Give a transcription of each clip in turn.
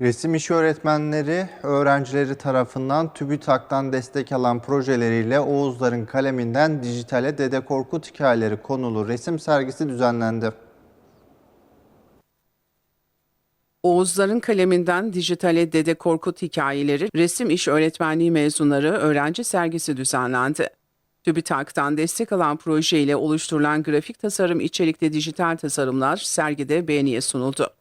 Resim işi öğretmenleri öğrencileri tarafından TÜBİTAK'tan destek alan projeleriyle Oğuzların kaleminden dijitale Dede Korkut hikayeleri konulu resim sergisi düzenlendi. Oğuzların kaleminden dijitale Dede Korkut hikayeleri resim iş öğretmenliği mezunları öğrenci sergisi düzenlendi. TÜBİTAK'tan destek alan projeyle oluşturulan grafik tasarım içerikli dijital tasarımlar sergide beğeniye sunuldu.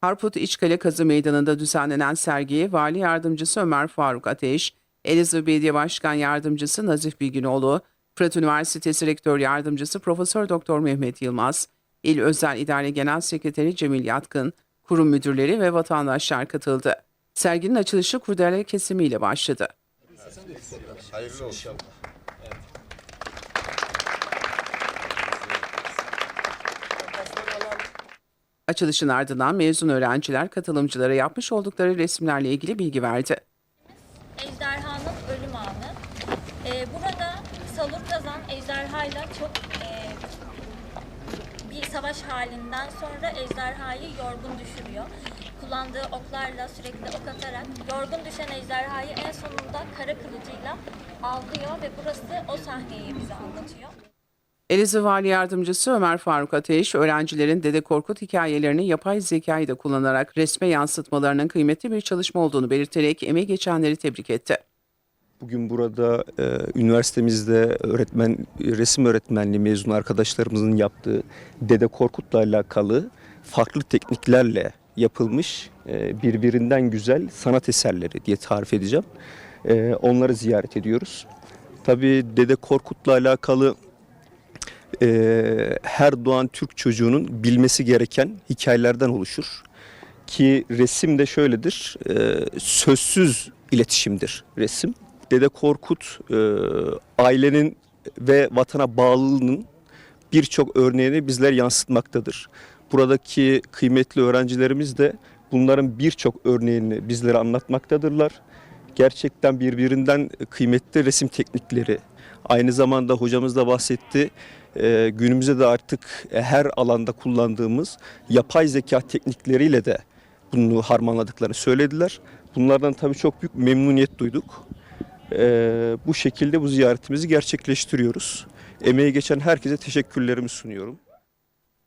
Harput İçkale Kazı Meydanı'nda düzenlenen sergiye Vali Yardımcısı Ömer Faruk Ateş, Elazığ Belediye Başkan Yardımcısı Nazif Bilginoğlu, Fırat Üniversitesi Rektör Yardımcısı Profesör Doktor Mehmet Yılmaz, İl Özel İdare Genel Sekreteri Cemil Yatkın, kurum müdürleri ve vatandaşlar katıldı. Serginin açılışı kurdele kesimiyle başladı. Açılışın ardından mezun öğrenciler katılımcılara yapmış oldukları resimlerle ilgili bilgi verdi. Ejderhanın ölüm anı. Ee, burada Salur Kazan ejderhayla çok e, bir savaş halinden sonra ejderhayı yorgun düşürüyor. Kullandığı oklarla sürekli ok atarak yorgun düşen ejderhayı en sonunda kara kılıcıyla avlıyor ve burası o sahneyi bize anlatıyor. Elazığ Vali Yardımcısı Ömer Faruk Ateş, öğrencilerin Dede Korkut hikayelerini yapay zekayı da kullanarak resme yansıtmalarının kıymetli bir çalışma olduğunu belirterek emeği geçenleri tebrik etti. Bugün burada e, üniversitemizde öğretmen resim öğretmenliği mezun arkadaşlarımızın yaptığı Dede Korkut'la alakalı farklı tekniklerle yapılmış e, birbirinden güzel sanat eserleri diye tarif edeceğim. E, onları ziyaret ediyoruz. Tabii Dede Korkut'la alakalı e, her doğan Türk çocuğunun bilmesi gereken hikayelerden oluşur. Ki resim de şöyledir, e, sözsüz iletişimdir resim. Dede Korkut e, ailenin ve vatana bağlılığının birçok örneğini bizler yansıtmaktadır. Buradaki kıymetli öğrencilerimiz de bunların birçok örneğini bizlere anlatmaktadırlar. Gerçekten birbirinden kıymetli resim teknikleri. Aynı zamanda hocamız da bahsetti. e, günümüzde de artık her alanda kullandığımız yapay zeka teknikleriyle de bunu harmanladıklarını söylediler. Bunlardan tabii çok büyük memnuniyet duyduk. Ee, bu şekilde bu ziyaretimizi gerçekleştiriyoruz. Emeği geçen herkese teşekkürlerimi sunuyorum.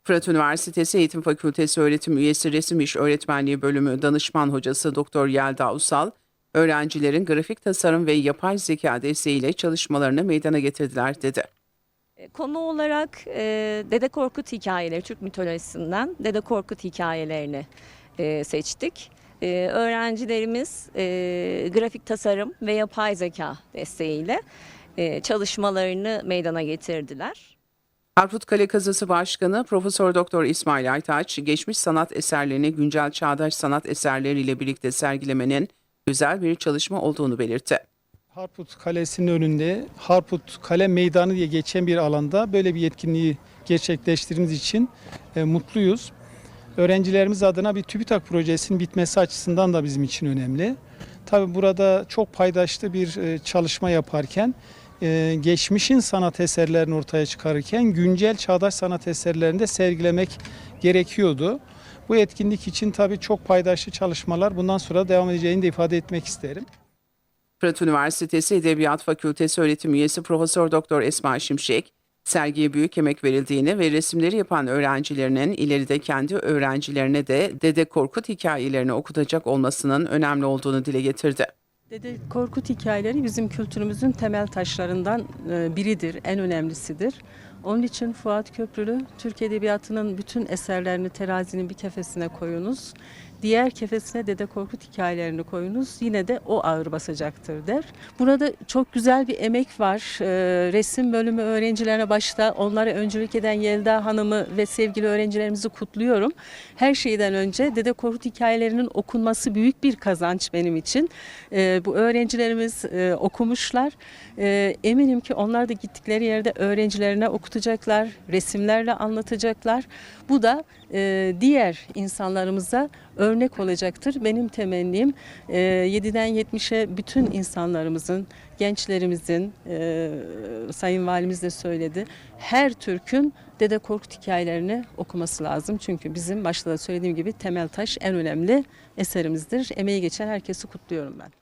Fırat Üniversitesi Eğitim Fakültesi öğretim üyesi Resim İş Öğretmenliği Bölümü danışman hocası Doktor Yelda Usal, öğrencilerin grafik tasarım ve yapay zeka desteğiyle çalışmalarını meydana getirdiler dedi. Konu olarak e, Dede Korkut hikayeleri, Türk mitolojisinden Dede Korkut hikayelerini e, seçtik. E, öğrencilerimiz e, grafik tasarım ve yapay zeka desteğiyle e, çalışmalarını meydana getirdiler. Harput Kale Kazası Başkanı Profesör Doktor İsmail Aytaç, geçmiş sanat eserlerini güncel çağdaş sanat eserleriyle birlikte sergilemenin güzel bir çalışma olduğunu belirtti. Harput Kalesi'nin önünde Harput Kale Meydanı diye geçen bir alanda böyle bir yetkinliği gerçekleştirdiğimiz için e, mutluyuz. Öğrencilerimiz adına bir TÜBİTAK projesinin bitmesi açısından da bizim için önemli. Tabi burada çok paydaşlı bir e, çalışma yaparken e, geçmişin sanat eserlerini ortaya çıkarırken güncel çağdaş sanat eserlerini de sergilemek gerekiyordu. Bu etkinlik için tabii çok paydaşlı çalışmalar bundan sonra devam edeceğini de ifade etmek isterim. Fırat Üniversitesi Edebiyat Fakültesi öğretim üyesi Profesör Doktor Esma Şimşek, sergiye büyük emek verildiğini ve resimleri yapan öğrencilerinin ileride kendi öğrencilerine de Dede Korkut hikayelerini okutacak olmasının önemli olduğunu dile getirdi. Dede Korkut hikayeleri bizim kültürümüzün temel taşlarından e, biridir, en önemlisidir. Onun için Fuat Köprülü Türk Edebiyatı'nın bütün eserlerini terazinin bir kefesine koyunuz. Diğer kefesine Dede Korkut hikayelerini koyunuz. Yine de o ağır basacaktır der. Burada çok güzel bir emek var. E, resim bölümü öğrencilerine başta onlara öncülük eden Yelda Hanım'ı ve sevgili öğrencilerimizi kutluyorum. Her şeyden önce Dede Korkut hikayelerinin okunması büyük bir kazanç benim için. E, bu öğrencilerimiz e, okumuşlar. E, eminim ki onlar da gittikleri yerde öğrencilerine okutacaklar resimlerle anlatacaklar. Bu da e, diğer insanlarımıza örnek olacaktır. Benim temennim e, 7'den 70'e bütün insanlarımızın, gençlerimizin, e, Sayın Valimiz de söyledi, her Türk'ün Dede Korkut hikayelerini okuması lazım. Çünkü bizim başta da söylediğim gibi temel taş en önemli eserimizdir. Emeği geçen herkesi kutluyorum ben.